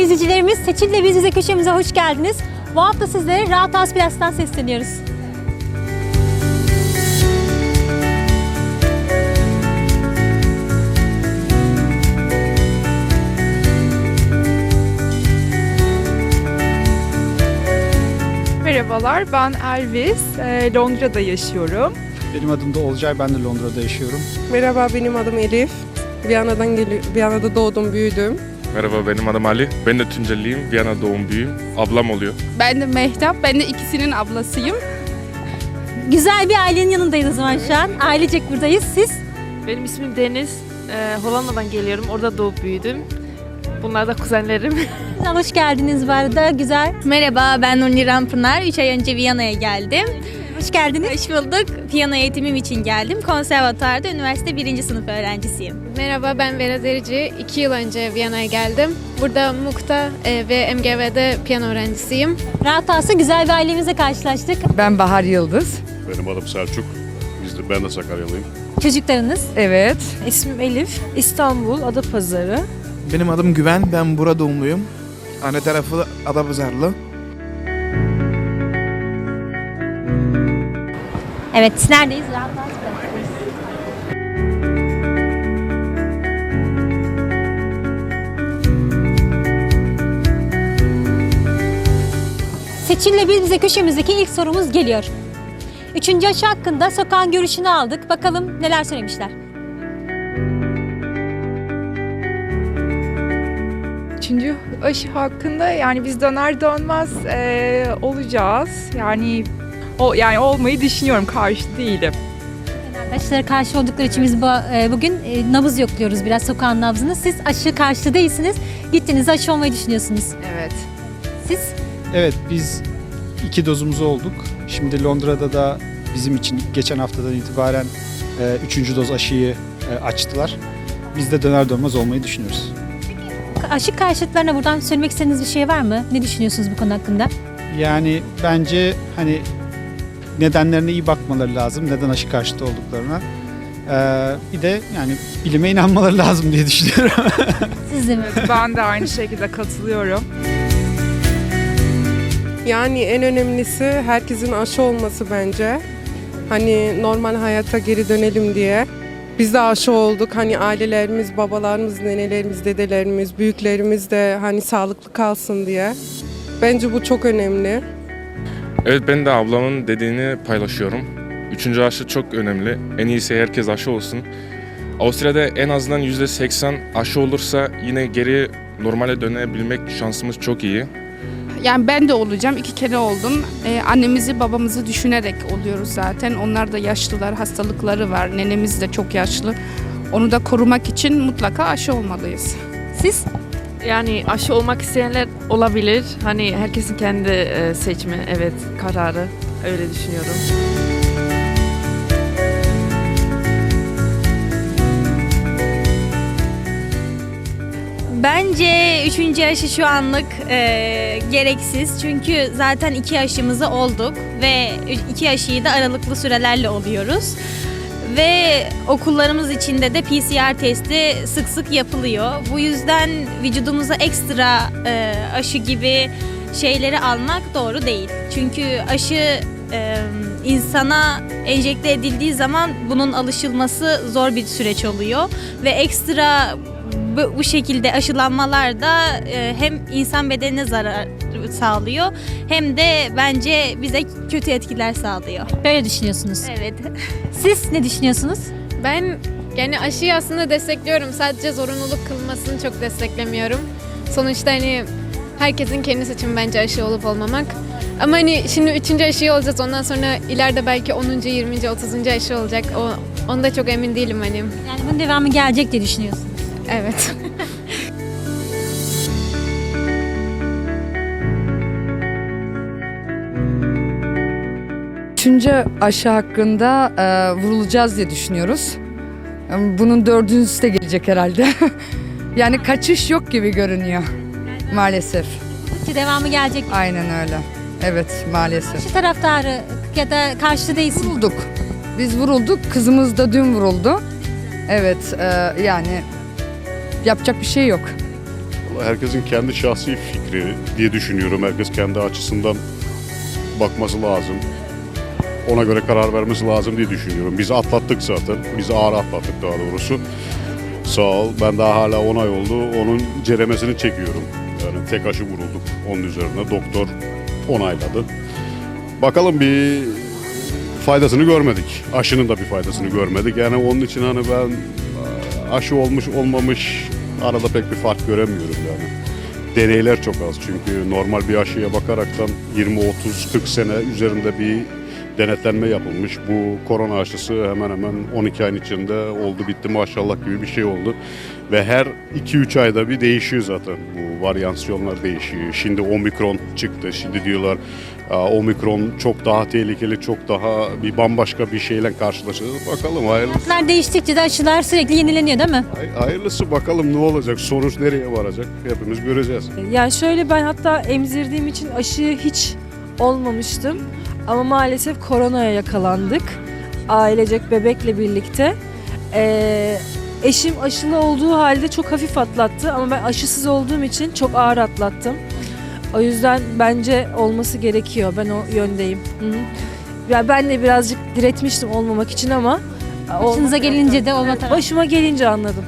Değerli izleyicilerimiz Seçil'le Biz Bize köşemize hoş geldiniz. Bu hafta sizlere Rahat House Plus'tan sesleniyoruz. Merhabalar, ben Elvis. Ee, Londra'da yaşıyorum. Benim adım da Olcay, ben de Londra'da yaşıyorum. Merhaba benim adım Elif. Viyana'dan geliyorum. Viyana'da doğdum, büyüdüm. Merhaba benim adım Ali. Ben de Tunceliyim. Viyana doğum büyüğüm. Ablam oluyor. Ben de Mehtap, ben de ikisinin ablasıyım. Güzel bir ailenin yanındayız o zaman şu an. Ailecek buradayız. Siz? Benim ismim Deniz. Ee, Hollanda'dan geliyorum. Orada doğup büyüdüm. Bunlar da kuzenlerim. Hoş geldiniz bu arada. Güzel. Merhaba ben Nurniran Pınar. 3 ay önce Viyana'ya geldim. Hoş geldiniz. Hoş bulduk. Piyano eğitimim için geldim. Konservatuarda üniversite 1. sınıf öğrencisiyim. Merhaba ben Vera Derici. 2 yıl önce Viyana'ya geldim. Burada MUK'ta e, ve MGV'de piyano öğrencisiyim. Rahat House'da güzel bir ailemizle karşılaştık. Ben Bahar Yıldız. Benim adım Selçuk. Biz de, ben de Sakaryalıyım. Çocuklarınız. Evet. İsmim Elif. İstanbul, Adapazarı. Benim adım Güven, ben burada doğumluyum. Anne tarafı Adapazarlı. Evet, neredeyiz? Rahat Plus'tayız. Seçil'le Biz Bize köşemizdeki ilk sorumuz geliyor. Üçüncü aşı hakkında sokağın görüşünü aldık. Bakalım neler söylemişler. Üçüncü aşı hakkında yani biz döner dönmez ee, olacağız. Yani o yani olmayı düşünüyorum. Karşı değilim. Aşılara karşı oldukları için biz bu, e, bugün e, nabız yokluyoruz biraz sokağın nabzını. Siz aşı karşı değilsiniz. Gittiniz aşı olmayı düşünüyorsunuz. Evet. Siz? Evet, biz iki dozumuzu olduk. Şimdi Londra'da da bizim için geçen haftadan itibaren e, üçüncü doz aşıyı e, açtılar. Biz de döner dönmez olmayı düşünüyoruz. Aşı karşıtlarına buradan söylemek istediğiniz bir şey var mı? Ne düşünüyorsunuz bu konu hakkında? Yani bence hani nedenlerine iyi bakmaları lazım. Neden aşı karşıtı olduklarına. Ee, bir de yani bilime inanmaları lazım diye düşünüyorum. Siz de mi? Ben de aynı şekilde katılıyorum. Yani en önemlisi herkesin aşı olması bence. Hani normal hayata geri dönelim diye. Biz de aşı olduk. Hani ailelerimiz, babalarımız, nenelerimiz, dedelerimiz, büyüklerimiz de hani sağlıklı kalsın diye. Bence bu çok önemli. Evet ben de ablamın dediğini paylaşıyorum. Üçüncü aşı çok önemli. En iyisi herkes aşı olsun. Avusturya'da en azından %80 aşı olursa yine geri normale dönebilmek şansımız çok iyi. Yani ben de olacağım, iki kere oldum. Ee, annemizi, babamızı düşünerek oluyoruz zaten. Onlar da yaşlılar, hastalıkları var. Nenemiz de çok yaşlı. Onu da korumak için mutlaka aşı olmalıyız. Siz? Yani aşı olmak isteyenler olabilir. Hani herkesin kendi e, seçimi, evet kararı. Öyle düşünüyorum. Bence 3. aşı şu anlık e, gereksiz. Çünkü zaten iki aşımızı olduk ve iki aşıyı da aralıklı sürelerle oluyoruz. Ve okullarımız içinde de PCR testi sık sık yapılıyor. Bu yüzden vücudumuza ekstra e, aşı gibi şeyleri almak doğru değil. Çünkü aşı e, insana enjekte edildiği zaman bunun alışılması zor bir süreç oluyor ve ekstra bu, bu şekilde aşılanmalar da e, hem insan bedenine zarar sağlıyor hem de bence bize kötü etkiler sağlıyor. Böyle düşünüyorsunuz. Evet. Siz ne düşünüyorsunuz? Ben yani aşıyı aslında destekliyorum. Sadece zorunluluk kılmasını çok desteklemiyorum. Sonuçta hani herkesin kendi seçimi bence aşı olup olmamak. Ama hani şimdi üçüncü aşıyı olacağız. Ondan sonra ileride belki 10. 20. 30. aşı olacak. O, onda çok emin değilim hani. Yani bunun devamı gelecek diye düşünüyorsunuz. Evet. Üçüncü aşı hakkında e, vurulacağız diye düşünüyoruz. Bunun dördüncüsü de gelecek herhalde. yani kaçış yok gibi görünüyor maalesef. Ki devamı gelecek. Aynen öyle. Evet maalesef. Aşı taraftarı ya da karşı değilsiniz. Vurulduk. Biz vurulduk. Kızımız da dün vuruldu. Evet e, yani yapacak bir şey yok. Herkesin kendi şahsi fikri diye düşünüyorum. Herkes kendi açısından bakması lazım. Ona göre karar vermesi lazım diye düşünüyorum. Biz atlattık zaten. Biz ağır atlattık daha doğrusu. Sağ ol. Ben daha hala 10 ay oldu. Onun ceremesini çekiyorum. Yani tek aşı vurulduk onun üzerine. Doktor onayladı. Bakalım bir faydasını görmedik. Aşının da bir faydasını görmedik. Yani onun için hani ben aşı olmuş olmamış arada pek bir fark göremiyorum yani. Deneyler çok az çünkü normal bir aşıya bakaraktan 20, 30, 40 sene üzerinde bir denetlenme yapılmış. Bu korona aşısı hemen hemen 12 ayın içinde oldu bitti maşallah gibi bir şey oldu. Ve her 2-3 ayda bir değişiyor zaten bu varyansiyonlar değişiyor. Şimdi omikron çıktı. Şimdi diyorlar "Aa, omikron çok daha tehlikeli, çok daha bir bambaşka bir şeyle karşılaşacağız. Bakalım hayırlısı. Hayatlar değiştikçe de aşılar sürekli yenileniyor değil mi? Hay- Hayırlısı bakalım ne olacak, sonuç nereye varacak hepimiz göreceğiz. Yani şöyle ben hatta emzirdiğim için aşı hiç olmamıştım. Ama maalesef koronaya yakalandık. Ailecek bebekle birlikte. Ee, eşim aşılı olduğu halde çok hafif atlattı ama ben aşısız olduğum için çok ağır atlattım. O yüzden bence olması gerekiyor. Ben o yöndeyim. Hı hı. Ya ben de birazcık diretmiştim olmamak için ama Başınıza gelince de olma tarafı. Başıma gelince anladım.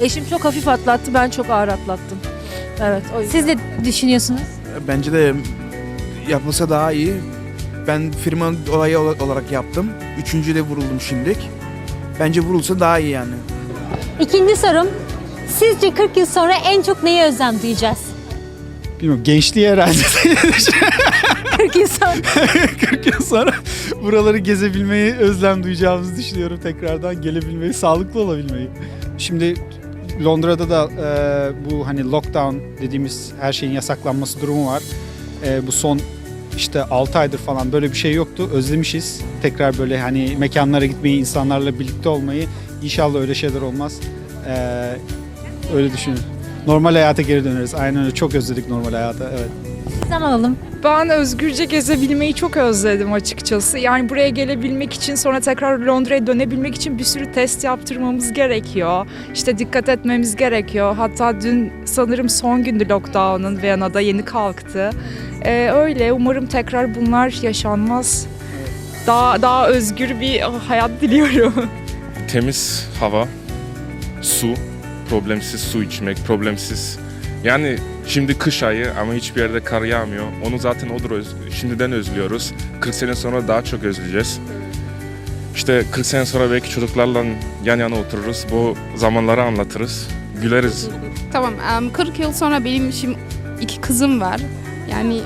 Eşim çok hafif atlattı, ben çok ağır atlattım. Evet, o yüzden. Siz de düşünüyorsunuz. Bence de yapılsa daha iyi. Ben firma olayı ola- olarak yaptım. Üçüncü de vuruldum şimdilik. Bence vurulsa daha iyi yani. İkinci sorum. Sizce 40 yıl sonra en çok neye özlem duyacağız? Bilmiyorum gençliği herhalde. 40 yıl sonra. 40 yıl sonra buraları gezebilmeyi özlem duyacağımızı düşünüyorum tekrardan gelebilmeyi, sağlıklı olabilmeyi. Şimdi Londra'da da e, bu hani lockdown dediğimiz her şeyin yasaklanması durumu var. E, bu son işte 6 aydır falan böyle bir şey yoktu. Özlemişiz. Tekrar böyle hani mekanlara gitmeyi, insanlarla birlikte olmayı. İnşallah öyle şeyler olmaz. E, öyle düşünüyorum. Normal hayata geri döneriz. Aynen öyle. Çok özledik normal hayata. Evet. Sizden alalım. Ben özgürce gezebilmeyi çok özledim açıkçası. Yani buraya gelebilmek için sonra tekrar Londra'ya dönebilmek için bir sürü test yaptırmamız gerekiyor. İşte dikkat etmemiz gerekiyor. Hatta dün sanırım son gündü lockdown'un Viyana'da yeni kalktı. Ee, öyle umarım tekrar bunlar yaşanmaz. Daha daha özgür bir hayat diliyorum. Temiz hava, su, problemsiz su içmek, problemsiz. Yani şimdi kış ayı ama hiçbir yerde kar yağmıyor. Onu zaten odur öz- şimdiden özlüyoruz. 40 sene sonra daha çok özleyeceğiz. İşte 40 sene sonra belki çocuklarla yan yana otururuz. Bu zamanları anlatırız. Güleriz. Tamam em, 40 yıl sonra benim şimdi iki kızım var. Yani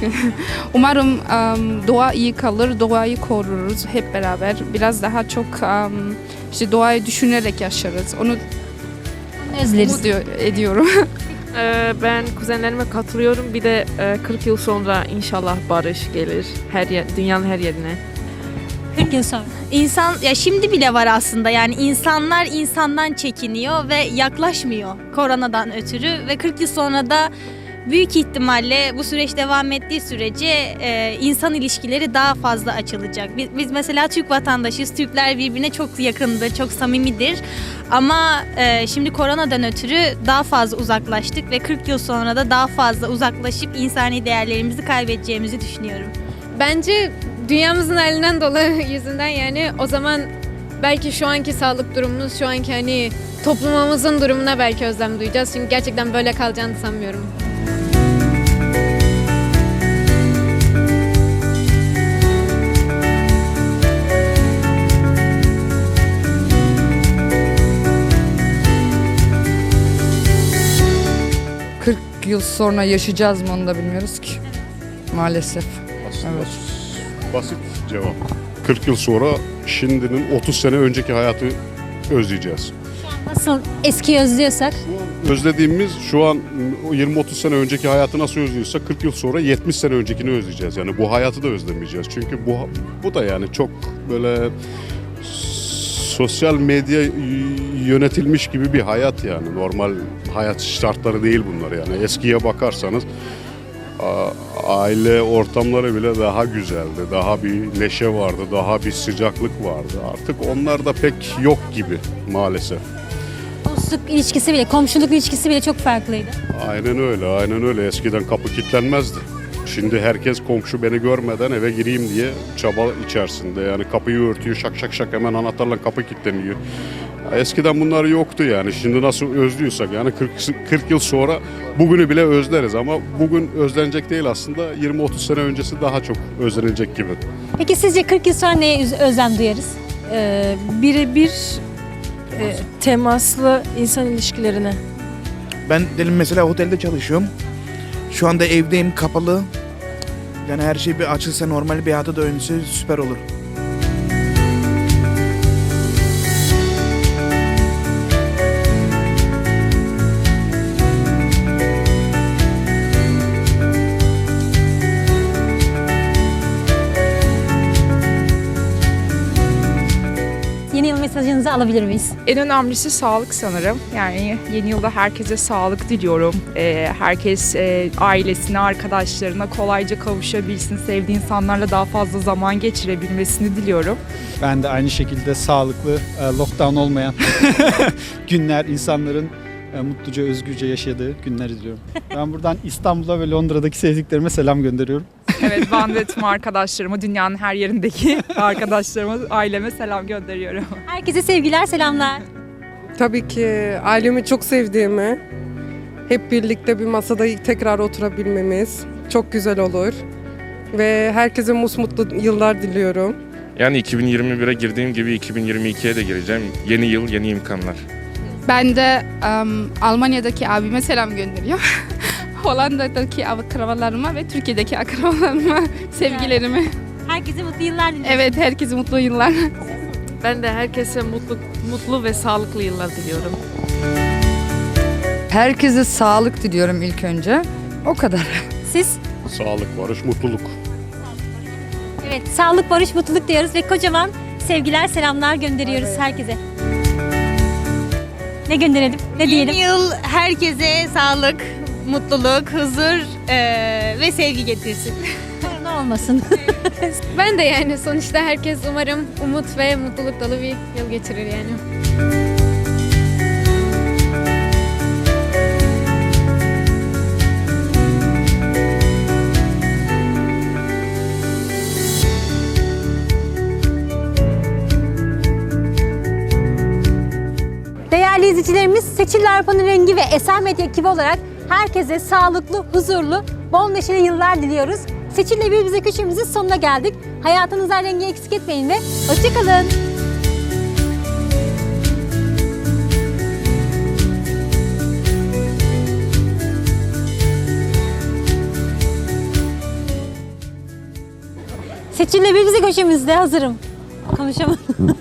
umarım em, doğa iyi kalır, doğayı koruruz hep beraber. Biraz daha çok em, işte doğayı düşünerek yaşarız. Onu Özleriz. umut ediyorum. Ee, ben kuzenlerime katılıyorum. Bir de e, 40 yıl sonra inşallah barış gelir her yer, dünyanın her yerine. 40 yıl sonra. İnsan ya şimdi bile var aslında yani insanlar insandan çekiniyor ve yaklaşmıyor koronadan ötürü ve 40 yıl sonra da büyük ihtimalle bu süreç devam ettiği sürece e, insan ilişkileri daha fazla açılacak. Biz, biz mesela Türk vatandaşıyız. Türkler birbirine çok yakındır, çok samimidir. Ama e, şimdi koronadan ötürü daha fazla uzaklaştık ve 40 yıl sonra da daha fazla uzaklaşıp insani değerlerimizi kaybedeceğimizi düşünüyorum. Bence dünyamızın halinden dolayı yüzünden yani o zaman belki şu anki sağlık durumumuz, şu anki hani toplumumuzun durumuna belki özlem duyacağız. Çünkü gerçekten böyle kalacağını sanmıyorum. Yıl sonra yaşayacağız mı onu da bilmiyoruz ki. Maalesef. Aslında Evet. basit cevap. 40 yıl sonra şimdinin 30 sene önceki hayatı özleyeceğiz. Nasıl eski özlüyorsak Özlediğimiz şu an 20-30 sene önceki hayatı nasıl özlüyorsak 40 yıl sonra 70 sene öncekini özleyeceğiz. Yani bu hayatı da özlemeyeceğiz. Çünkü bu bu da yani çok böyle sosyal medya yönetilmiş gibi bir hayat yani. Normal hayat şartları değil bunlar yani. Eskiye bakarsanız aile ortamları bile daha güzeldi. Daha bir neşe vardı, daha bir sıcaklık vardı. Artık onlar da pek yok gibi maalesef. Dostluk ilişkisi bile, komşuluk ilişkisi bile çok farklıydı. Aynen öyle, aynen öyle. Eskiden kapı kilitlenmezdi. Şimdi herkes komşu beni görmeden eve gireyim diye çaba içerisinde. Yani kapıyı örtüyor, şak şak şak hemen anahtarla kapı kilitleniyor. Eskiden bunlar yoktu yani. Şimdi nasıl özlüyorsak yani 40, 40 yıl sonra bugünü bile özleriz ama bugün özlenecek değil aslında 20-30 sene öncesi daha çok özlenecek gibi. Peki sizce 40 yıl sonra neye özlem duyarız? Ee, birebir e, temaslı insan ilişkilerine. Ben dedim mesela otelde çalışıyorum. Şu anda evdeyim kapalı. Yani her şey bir açılsa normal bir hayata dönse süper olur. Mesajınızı alabilir miyiz? En önemlisi sağlık sanırım. Yani yeni yılda herkese sağlık diliyorum. Ee, herkes e, ailesine, arkadaşlarına kolayca kavuşabilsin. Sevdiği insanlarla daha fazla zaman geçirebilmesini diliyorum. Ben de aynı şekilde sağlıklı, e, lockdown olmayan günler, insanların e, mutluca, özgürce yaşadığı günler diliyorum. Ben buradan İstanbul'a ve Londra'daki sevdiklerime selam gönderiyorum. Evet ben de tüm arkadaşlarıma, dünyanın her yerindeki arkadaşlarıma, aileme selam gönderiyorum. Herkese sevgiler, selamlar. Tabii ki ailemi çok sevdiğimi, hep birlikte bir masada tekrar oturabilmemiz çok güzel olur. Ve herkese musmutlu yıllar diliyorum. Yani 2021'e girdiğim gibi 2022'ye de gireceğim. Yeni yıl, yeni imkanlar. Ben de em, Almanya'daki abime selam gönderiyorum. Hollanda'daki akrabalarıma ve Türkiye'deki akrabalarıma sevgilerimi. Herkese mutlu yıllar diliyorum. Evet herkese mutlu yıllar. Ben de herkese mutlu, mutlu ve sağlıklı yıllar diliyorum. Herkese sağlık diliyorum ilk önce. O kadar. Siz? Sağlık, barış, mutluluk. Evet, sağlık, barış, mutluluk diyoruz ve kocaman sevgiler, selamlar gönderiyoruz herkese. Ne gönderelim? Ne diyelim? Yeni yıl herkese sağlık, mutluluk, huzur eee, ve sevgi getirsin. Korona olmasın. Ben de yani sonuçta herkes umarım umut ve mutluluk dolu bir yıl geçirir yani. Değerli izleyicilerimiz Seçil Arpa'nın rengi ve Medya ekibi olarak herkese sağlıklı, huzurlu, bol neşeli yıllar diliyoruz. Seçil'le bir bize köşemizin sonuna geldik. Hayatınızdan rengi eksik etmeyin ve hoşçakalın. Seçil'le bir bize köşemizde hazırım. Konuşamadım.